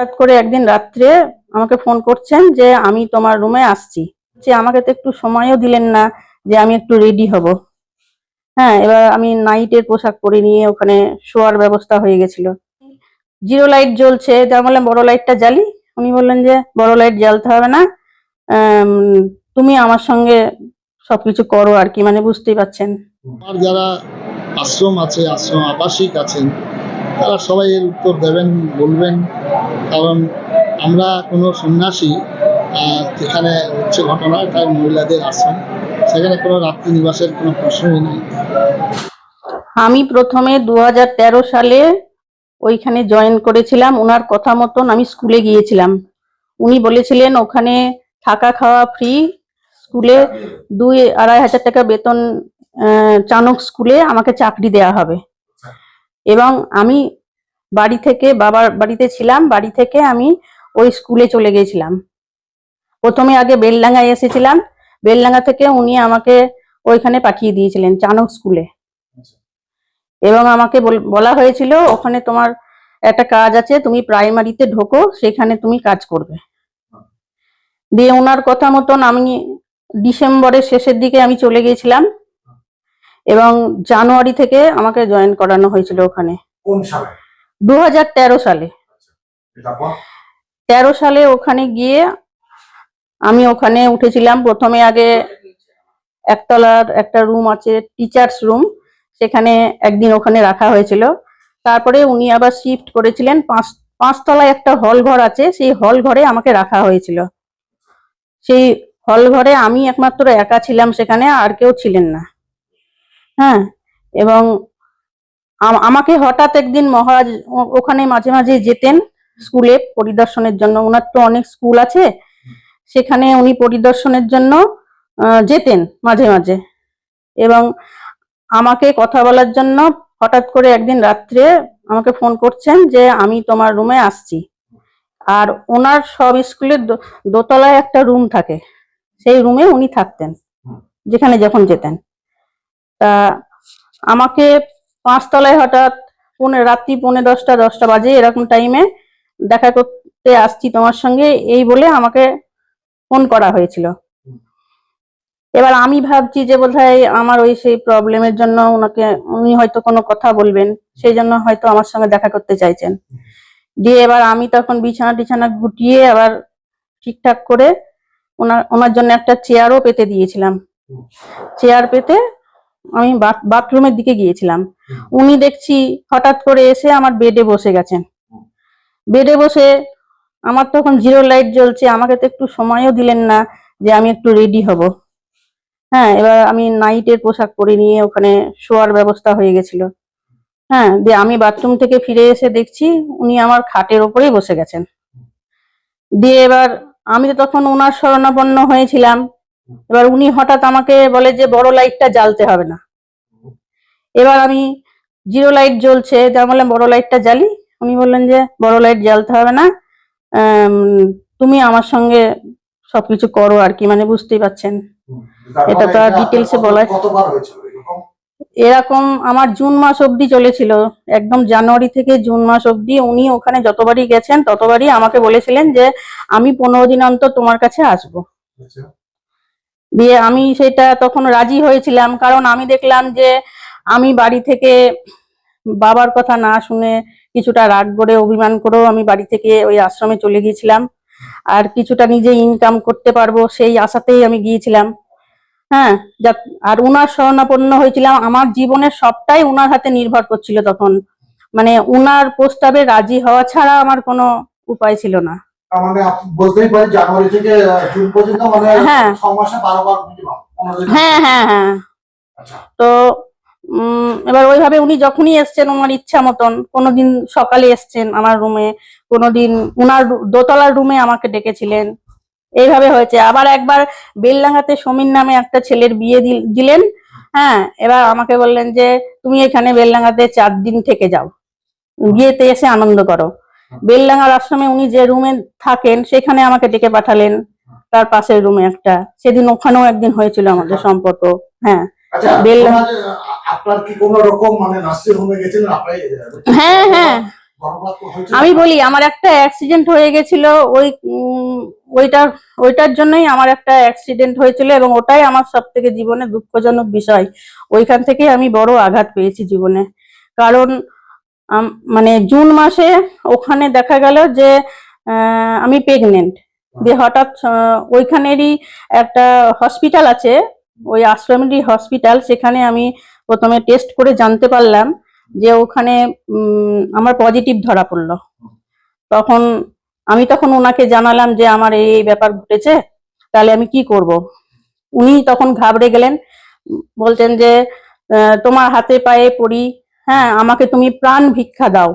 হঠাৎ করে একদিন রাত্রে আমাকে ফোন করছেন যে আমি তোমার রুমে আসছি। যে আমাকে তো একটু সময়ও দিলেন না, যে আমি একটু রেডি হব। হ্যাঁ এবার আমি নাইটের পোশাক পরে নিয়ে ওখানে শোয়ার ব্যবস্থা হয়ে গেছিল। জিরো লাইট জ্বলছে তা বললাম বড় লাইটটা জ্বালি। উনি বললেন যে বড় লাইট জ্বালতে হবে না তুমি আমার সঙ্গে সবকিছু করো আর কি মানে বুঝতেই পারছেন। আমার যারা আশ্রম আছে, আশ্রম আবাসিক আছেন তারা সবাই এর উত্তর দেবেন, বলবেন। কারণ আমরা কোনো সন্ন্যাসী যেখানে হচ্ছে ঘটনা তার মহিলাদের আশ্রম, সেখানে কোনো রাত্রি নিবাসের কোনো প্রশ্নই নেই। আমি প্রথমে দু হাজার তেরো সালে ওইখানে জয়েন করেছিলাম ওনার কথা মতন আমি স্কুলে গিয়েছিলাম। উনি বলেছিলেন, ওখানে থাকা খাওয়া ফ্রি স্কুলে দুই আড়াই হাজার টাকা বেতন চাণক স্কুলে আমাকে চাকরি দেয়া হবে। এবং আমি বাড়ি থেকে বাবার বাড়িতে ছিলাম বাড়ি থেকে আমি ওই স্কুলে চলে গেছিলাম। প্রথমে আগে বেলডাঙ্গায় এসেছিলাম বেলডাঙ্গা থেকে উনি আমাকে ওইখানে পাঠিয়ে দিয়েছিলেন চানক স্কুলে। এবং আমাকে বল- বলা হয়েছিল ওখানে তোমার একটা কাজ আছে তুমি প্রাইমারিতে ঢোকো সেখানে তুমি কাজ করবে। দিয়ে ওনার কথা মতন আমি ডিসেম্বরের শেষের দিকে আমি চলে গিয়েছিলাম এবং জানুয়ারি থেকে আমাকে জয়েন করানো হয়েছিল ওখানে। কোন সালে দু হাজার তেরো সালে। তেরো সালে ওখানে গিয়ে আমি ওখানে উঠেছিলাম। প্রথমে আগে একতলার একটা রুম আছে টিচার্স রুম। সেখানে একদিন ওখানে রাখা হয়েছিল। তারপরে উনি আবার শিফট করেছিলেন। পাঁচ পাঁচতলায় একটা হল ঘর আছে সেই হল ঘরে আমাকে রাখা হয়েছিল। সেই হল ঘরে আমি একমাত্র একা ছিলাম সেখানে আর কেউ ছিলেন না। হ্যাঁ এবং আমাকে হঠাৎ একদিন মহারাজ ওখানে মাঝে মাঝে যেতেন স্কুলে পরিদর্শনের জন্য। ওনার তো অনেক স্কুল আছে। সেখানে উনি পরিদর্শনের জন্য যেতেন মাঝে মাঝে। এবং আমাকে কথা বলার জন্য হঠাৎ করে একদিন রাত্রে আমাকে ফোন করছেন যে, আমি তোমার রুমে আসছি। আর ওনার সব স্কুলের দোতলায় একটা রুম থাকে। সেই রুমে উনি থাকতেন, যেখানে যখন যেতেন। তা আমাকে পাঁচতলায় হঠাৎ পৌনে রাত্রি পৌনে দশটা দশটা বাজে এরকম টাইমে দেখা করতে আসছি তোমার সঙ্গে, এই বলে আমাকে ফোন করা হয়েছিল। এবার আমি ভাবছি যে বোধহয় আমার ওই সেই প্রবলেমের জন্য ওনাকে, উনি হয়তো কোনো কথা বলবেন, সেই জন্য হয়তো আমার সঙ্গে দেখা করতে চাইছেন। দিয়ে এবার আমি তখন বিছানা টিছানা গুটিয়ে আবার ঠিকঠাক করে ওনার ওনার জন্য একটা চেয়ারও পেতে দিয়েছিলাম। চেয়ার পেতে আমি বাথরুমের দিকে গিয়েছিলাম। উনি দেখছি হঠাৎ করে এসে আমার বেডে বসে গেছেন। বেডে বসে আমার তখন জিরো লাইট জ্বলছে, আমাকে তো একটু সময়ও দিলেন না যে আমি একটু রেডি হব। হ্যাঁ এবার আমি নাইটের পোশাক পরে নিয়ে ওখানে শোয়ার ব্যবস্থা হয়ে গেছিল। হ্যাঁ দিয়ে আমি বাথরুম থেকে ফিরে এসে দেখছি উনি আমার খাটের ওপরেই বসে গেছেন। দিয়ে এবার আমি তো তখন ওনার শরণাপন্ন হয়েছিলাম। এবার উনি হঠাৎ আমাকে বলে যে বড় লাইটটা জ্বালতে হবে না। এবার আমি জিরো লাইট জ্বলছে তা বললাম বড় লাইটটা জ্বালি। উনি বললেন যে বড় লাইট জ্বালতে হবে না। তুমি আমার সঙ্গে সবকিছু করো আর কি মানে বুঝতেই পারছেন এটা তো আর এ বলা- এরকম? এরকম আমার জুন মাস অবধি চলেছিল। একদম জানুয়ারি থেকে জুন মাস অবধি উনি ওখানে যতবারই গেছেন ততবারই আমাকে বলেছিলেন যে আমি পনেরো দিন অন্তর তোমার কাছে আসব। আচ্ছা। দিয়ে আমি সেটা তখন রাজি হয়েছিলাম। কারণ আমি দেখলাম যে আমি বাড়ি থেকে বাবার কথা না শুনে কিছুটা রাগ করে অভিমান করেও আমি বাড়ি থেকে ওই আশ্রমে চলে গিয়েছিলাম। আর কিছুটা নিজে ইনকাম করতে পারব সেই আশাতেই আমি গিয়েছিলাম। হ্যাঁ যা- আর উনার শরণাপন্ন হয়েছিলাম। আমার জীবনের সবটাই উনার হাতে নির্ভর করছিল তখন। মানে উনার প্রস্তাবে রাজি হওয়া ছাড়া আমার কোনো উপায় ছিল না। মানে বলতেই পারেন জানুয়ারি থেকে জুন পর্যন্ত মানে হ্যাঁ। ছ মাসে বারো বার minimum, হ্যাঁ হ্যাঁ হ্যাঁ। আচ্ছা। তো এবার ওইভাবে উনি যখনই এসছেন ওনার ইচ্ছা মতন কোনোদিন সকালে এসছেন আমার রুমে কোনোদিন উনার দোতলার রুমে আমাকে ডেকেছিলেন। এইভাবে হয়েছে। আবার একবার বেলডাঙ্গাতে সমীর নামে একটা ছেলের বিয়ে দিল- দিলেন। হ্যাঁ এবার আমাকে বললেন যে তুমি এখানে বেলডাঙ্গাতে চার দিন থেকে যাও। বিয়েতে এসে আনন্দ করো। বেলডাঙ্গার আশ্রমে উনি যে রুমে থাকেন সেখানে আমাকে ডেকে পাঠালেন। তার পাশের রুমে একটা। সেদিন ওখানেও একদিন হয়েছিল আমাদের সম্পর্ক। হ্যাঁ। আচ্ছা মানে হ্যাঁ হ্যাঁ। আমি বলি আমার একটা অ্যাক্সিডেন্ট হয়ে গেছিল। ওই ওইটার ওইটার জন্যই আমার একটা অ্যাক্সিডেন্ট হয়েছিল এবং ওটাই আমার সব থেকে জীবনে দুঃখজনক বিষয়। ওইখান থেকে আমি বড় আঘাত পেয়েছি জীবনে। কারণ মানে জুন মাসে ওখানে দেখা গেল যে আমি প্রেগনেন্ট দিয়ে হঠাৎ ওইখানেরই একটা হসপিটাল আছে, ওই আশ্রমেরই হসপিটাল সেখানে আমি প্রথমে টেস্ট করে জানতে পারলাম যে ওখানে আমার পজিটিভ ধরা পড়ল। তখন আমি তখন ওনাকে জানালাম যে আমার এই ব্যাপার ঘটেছে, তাহলে আমি কি করব? উনি তখন ঘাবড়ে গেলেন, বলতেন যে তোমার হাতে পায়ে পড়ি হ্যাঁ আমাকে তুমি প্রাণ ভিক্ষা দাও।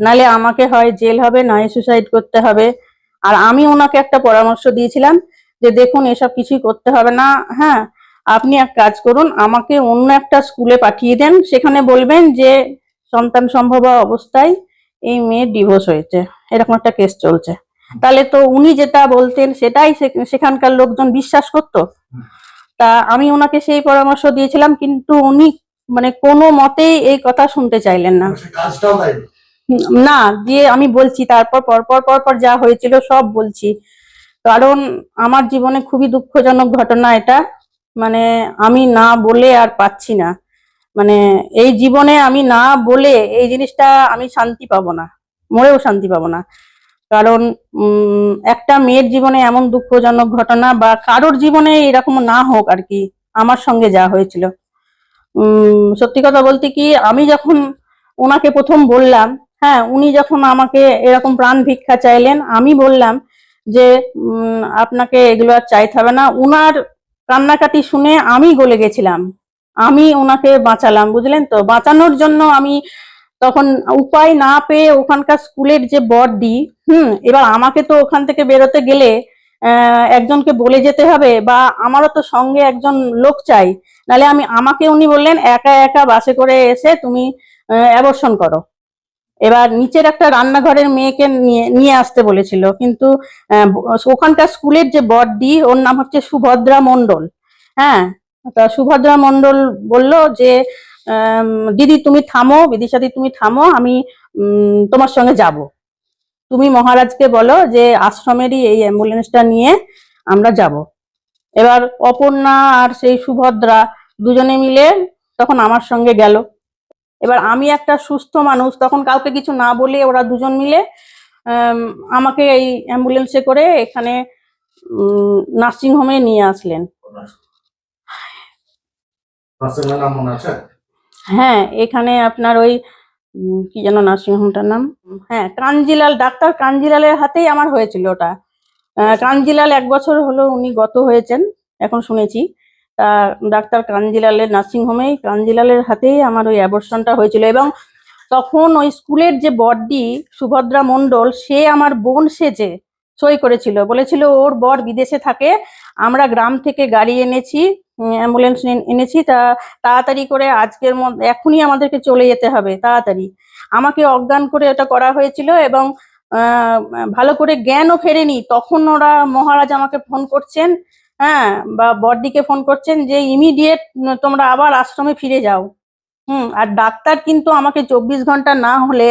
নালে আমাকে হয় জেল হবে নয় সুসাইড করতে হবে। আর আমি ওনাকে একটা পরামর্শ দিয়েছিলাম যে, দেখুন, এসব কিছুই করতে হবে না। হ্যাঁ আপনি এক কাজ করুন, আমাকে অন্য একটা স্কুলে পাঠিয়ে দেন। সেখানে বলবেন যে, সন্তান সম্ভব অবস্থায় এই মেয়ের ডিভোর্স হয়েছে। এরকম একটা কেস চলছে। তাহলে তো উনি যেটা বলতেন, সেটাই সেখানকার লোকজন বিশ্বাস করতো। তা আমি ওনাকে সেই পরামর্শ দিয়েছিলাম, কিন্তু উনি মানে কোনো মতেই এই কথা শুনতে চাইলেন না। না দিয়ে আমি বলছি তারপর পরপর পরপর যা হয়েছিল সব বলছি। কারণ আমার জীবনে খুবই দুঃখজনক ঘটনা এটা। মানে আমি না বলে আর পাচ্ছি না। মানে এই জীবনে আমি না বলে এই জিনিসটা আমি শান্তি পাবো না মরেও শান্তি পাবো না। কারণ উম, একটা মেয়ের জীবনে এমন দুঃখজনক ঘটনা বা কারোর জীবনে এরকম না হোক আর কি আমার সঙ্গে যা হয়েছিল। সত্যি কথা বলতে কি, আমি যখন ওনাকে প্রথম বললাম হ্যাঁ উনি যখন আমাকে এরকম প্রাণ ভিক্ষা চাইলেন, আমি বললাম যে আপনাকে এগুলো আর চাইতে হবে না। উনার কান্নাকাটি শুনে আমি গলে গেছিলাম। আমি ওনাকে বাঁচালাম, বুঝলেন তো? বাঁচানোর জন্য আমি তখন উপায় না পেয়ে ওখানকার স্কুলের যে বড়দি হুম, এবার আমাকে তো ওখান থেকে বেরোতে গেলে একজনকে বলে যেতে হবে বা আমারও তো সঙ্গে একজন লোক চাই নালে আমি আমাকে উনি বললেন, একা একা বাসে করে এসে তুমি অ্যাবর্শন করো। এবার নিচের একটা রান্নাঘরের মেয়েকে নিয়ে নিয়ে আসতে বলেছিল, কিন্তু ওখানকার স্কুলের যে বড়দি ওর নাম হচ্ছে সুভদ্রা মণ্ডল। হ্যাঁ তা সুভদ্রা মণ্ডল বলল যে দিদি তুমি থামো বিদিশাদি তুমি থামো, আমি তোমার সঙ্গে যাব। তুমি মহারাজকে বলো যে আশ্রমেরই এই অ্যাম্বুলেন্সটা নিয়ে আমরা যাব। এবার অপর্ণা আর সেই সুভদ্রা দুজনে মিলে তখন আমার সঙ্গে গেল। এবার আমি একটা সুস্থ মানুষ তখন কাউকে কিছু না বলে ওরা দুজন মিলে আমাকে এই অ্যাম্বুলেন্সে করে এখানে নার্সিং হোমে নিয়ে আসলেন। হ্যাঁ এখানে আপনার ওই কি যেন নার্সিং হোমটার নাম হ্যাঁ কাঞ্জিলাল ডাক্তার কাঞ্জিলালের হাতেই আমার হয়েছিল ওটা। কাঞ্জিলাল এক বছর হলো উনি গত হয়েছেন, এখন শুনেছি। তা ডাক্তার কাঞ্জিলালের নার্সিং হোমেই কাঞ্জিলালের হাতেই আমার ওই অ্যাবর্শনটা হয়েছিল এবং তখন ওই স্কুলের যে বড়দি সুভদ্রা মণ্ডল, সে আমার বোন সেজে সই করেছিল। বলেছিল, ওর বর বিদেশে থাকে, আমরা গ্রাম থেকে গাড়ি এনেছি অ্যাম্বুলেন্স এনেছি। তা তাড়াতাড়ি করে আজকের মধ্যে এখনই আমাদেরকে চলে যেতে হবে, তাড়াতাড়ি। আমাকে অজ্ঞান করে এটা করা হয়েছিল এবং ভালো করে জ্ঞানও ফেরেনি। তখন ওরা মহারাজ আমাকে ফোন করছেন হ্যাঁ বা বড়দিকে ফোন করছেন যে ইমিডিয়েট তোমরা আবার আশ্রমে ফিরে যাও। হুম, আর ডাক্তার কিন্তু আমাকে চব্বিশ ঘণ্টা না হলে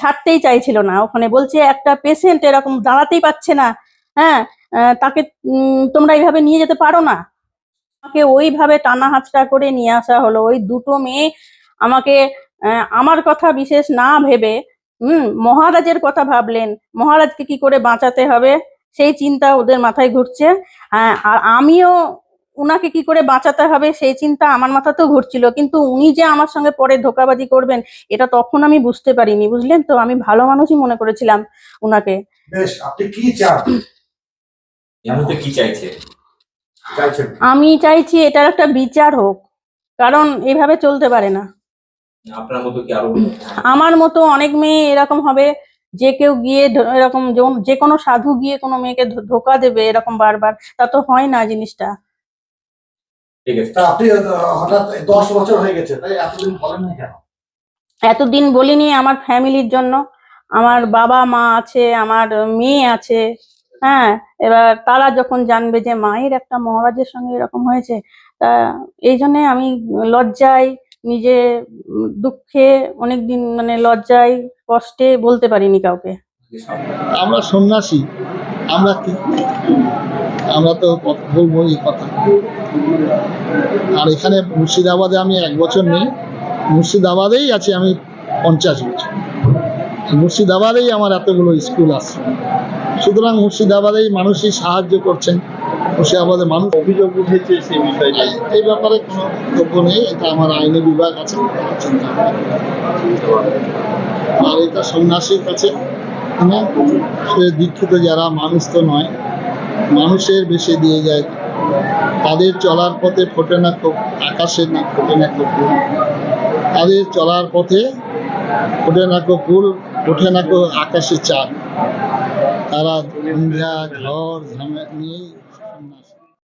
ছাড়তেই চাইছিল না। ওখানে বলছে, একটা পেশেন্ট এরকম দাঁড়াতেই পাচ্ছে না। হ্যাঁ তাকে তোমরা এইভাবে নিয়ে যেতে পারো না। আমাকে ওইভাবে টানা হাতড়া করে নিয়ে আসা হলো। ওই দুটো মেয়ে আমাকে আমার কথা বিশেষ না ভেবে হুম মহারাজের কথা ভাবলেন মহারাজকে কি করে বাঁচাতে হবে? সেই চিন্তা ওদের মাথায় ঘুরছে। হ্যাঁ, আর আমিও উনাকে কি করে বাঁচাতে হবে সেই চিন্তা আমার মাথাতেও ঘুরছিল। কিন্তু উনি যে আমার সঙ্গে পরে ধোকাবাজি করবেন এটা তখন আমি বুঝতে পারিনি বুঝলেন তো? আমি ভালো মানুষই মনে করেছিলাম উনাকে। বেশ আপনি কি চান? কি চাইছে? আমি চাইছি এটার একটা বিচার হোক কারণ এভাবে চলতে পারে না। আপনার মতো কি আরও আমার মতো অনেক মেয়ে এরকম হবে যে কেউ গিয়ে এরকম যে কোনো সাধু গিয়ে কোনো মেয়েকে ধো- ধোকা দেবে এরকম বারবার তা তো হয় না জিনিসটা। ঠিক আছে। আপনি হঠাৎ দশ বছর হয়ে গেছে তাই এতদিন বলেননি কেন? এতদিন বলিনি আমার ফ্যামিলির জন্য। আমার বাবা মা আছে আমার মেয়ে আছে হ্যাঁ এবার তারা যখন জানবে যে মায়ের একটা মহারাজের সঙ্গে এরকম হয়েছে, তা এই জন্যে আমি লজ্জায় নিজে দুঃখে অনেকদিন মানে লজ্জায়, কষ্টে বলতে পারিনি কাউকে। আমরা সন্ন্যাসী, আমরা কি? আমরা তো বলব এই কথা। আর এখানে মুর্শিদাবাদে আমি এক বছর নেই, মুর্শিদাবাদেই আছি আমি পঞ্চাশ বছর। মুর্শিদাবাদেই আমার এতগুলো স্কুল আছে। সুতরাং মুর্শিদাবাদেই মানুষই সাহায্য করছেন মুর্শিদাবাদে মানুষ অভিযোগ উঠেছে সেই বিষয়টা এই- ব্যাপারে কোনো বক্তব্য নেই এটা আমার আইনি বিভাগ আছে। আর এটা সন্ন্যাসীর কাছে। মানে সে দীক্ষিত যারা মানুষ তো নয় মানুষের বেশি দিয়ে যায়। তাদের চলার পথে ফোটে না খুব আকাশে না ফোটে না খুব তাদের চলার পথে ফোটে না কো ফুল ওঠে না কো আকাশে চাঁদ। Արad, Indra, Ghor, Zamani,